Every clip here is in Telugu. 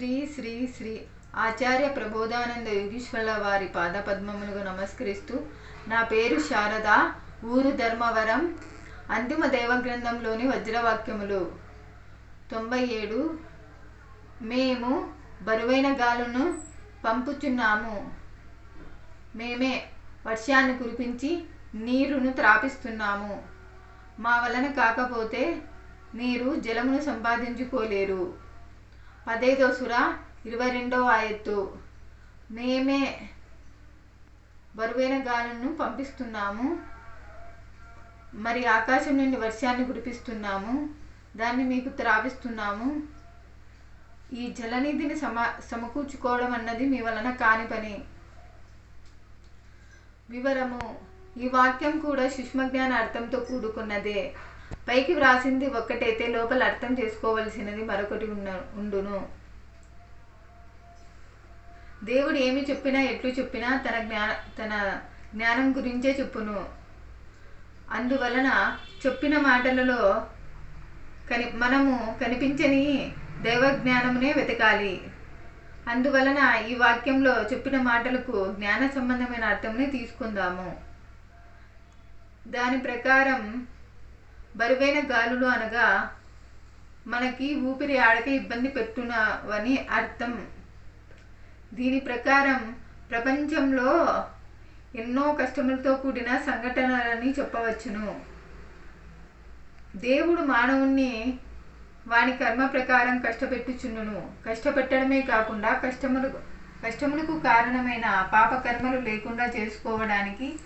శ్రీ శ్రీ శ్రీ ఆచార్య ప్రబోధానంద యోగీశ్వరుల వారి పాదపద్మములకు నమస్కరిస్తూ నా పేరు శారద ఊరు ధర్మవరం అంతిమ దైవగ్రంథంలోని వజ్రవాక్యములు. తొంభై ఏడు. మేము బరువైన గాలును పంపుచున్నాము. మేమే వర్షాన్ని కురిపించి నీరును త్రాపిస్తున్నాము. మా వలన కాకపోతే మీరు జలమును సంపాదించుకోలేరు. పదైదో సుర ఇరవై రెండవ ఆయత్తు. మేమే బరువైన గాలులను పంపిస్తున్నాము. మరి ఆకాశం నుండి వర్షాన్ని కురిపిస్తున్నాము. దాన్ని మీకు త్రావిస్తున్నాము. ఈ జలనిధిని సమ సమకూర్చుకోవడం అన్నది మీ వలన కాని పని. వివరము ఈ వాక్యం కూడా సుష్మజ్ఞాన అర్థంతో కూడుకున్నదే. పైకి వ్రాసింది ఒక్కటైతే లోపల అర్థం చేసుకోవలసినది మరొకటి ఉన్న ఉండును. దేవుడు ఏమి చెప్పినా ఎట్లు చెప్పినా తన జ్ఞా తన జ్ఞానం గురించే చెప్పును. అందువలన చెప్పిన మాటలలో కని మనము కనిపించని దైవ జ్ఞానమునే వెతకాలి. అందువలన ఈ వాక్యంలో చెప్పిన మాటలకు జ్ఞాన సంబంధమైన అర్థంని తీసుకుందాము. దాని ప్రకారం బరువైన గాలులు అనగా మనకి ఊపిరి ఆడక ఇబ్బంది పెట్టునవని అర్థం. దీని ప్రకారం ప్రపంచంలో ఎన్నో కష్టములతో కూడిన సంఘటనలని చెప్పవచ్చును. దేవుడు మానవుణ్ణి వాని కర్మ ప్రకారం కష్టపెట్టుచున్నును కష్టపెట్టడమే కాకుండా కష్టములు కష్టములకు కారణమైన పాపకర్మలు లేకుండా చేసుకోవడానికి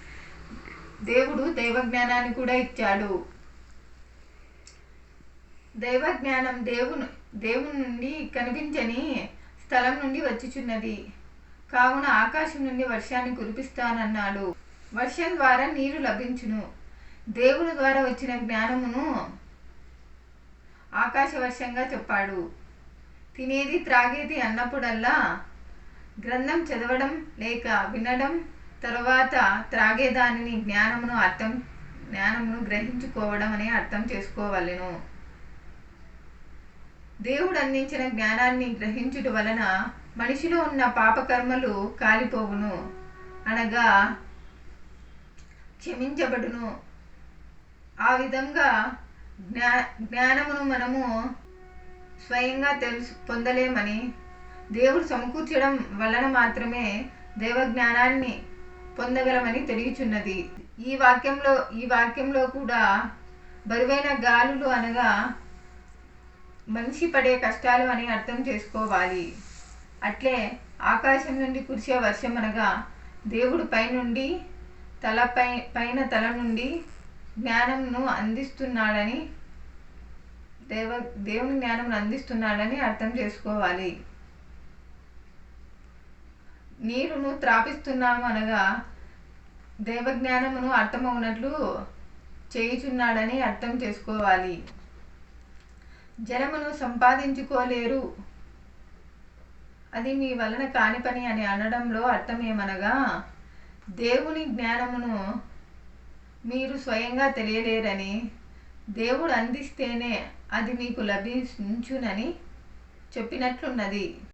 దేవుడు దైవజ్ఞానాన్ని కూడా ఇచ్చాడు. దైవజ్ఞానం దేవుని దేవుని నుండి కనిపించని స్థలం నుండి వచ్చిచున్నది. కావున ఆకాశం నుండి వర్షాన్ని కురిపిస్తానన్నాడు. వర్షం ద్వారా నీరు లభించును. దేవుని ద్వారా వచ్చిన జ్ఞానమును ఆకాశ వర్షంగా చెప్పాడు. తినేది త్రాగేది అన్నప్పుడల్లా గ్రంథం చదవడం లేక వినడం తర్వాత త్రాగేదానిని జ్ఞానమును అర్థం జ్ఞానమును గ్రహించుకోవడం అని అర్థం చేసుకోవలెను. దేవుడు అందించిన జ్ఞానాన్ని గ్రహించుట వలన మనిషిలో ఉన్న పాపకర్మలు కాలిపోవును అనగా క్షమించబడును. ఆ విధంగా జ్ఞా జ్ఞానమును మనము స్వయంగా తెలుసు పొందలేమని దేవుడు సమకూర్చడం వలన మాత్రమే దేవజ్ఞానాన్ని పొందగలమని తెలియచున్నది. ఈ వాక్యంలో ఈ వాక్యంలో కూడా బరువైన గాలులు అనగా మనిషి పడే కష్టాలు అని అర్థం చేసుకోవాలి. అట్లే ఆకాశం నుండి కురిసే వర్షం అనగా దేవుడు పైనుండి తలపై పైన తల నుండి జ్ఞానంను అందిస్తున్నాడని దేవ దేవుని జ్ఞానం అందిస్తున్నాడని అర్థం చేసుకోవాలి. నీరును త్రాపిస్తున్నాము అనగా దేవజ్ఞానమును అర్థమవునట్లు చేయుచున్నాడని అర్థం చేసుకోవాలి. జనమును సంపాదించుకోలేరు. అది మీ వలన కాని పని అని అనడంలో అర్థం ఏమనగా దేవుని జ్ఞానమును మీరు స్వయంగా తెలియలేరని దేవుడు అందిస్తేనే అది మీకు లభించునని చెప్పినట్లున్నది.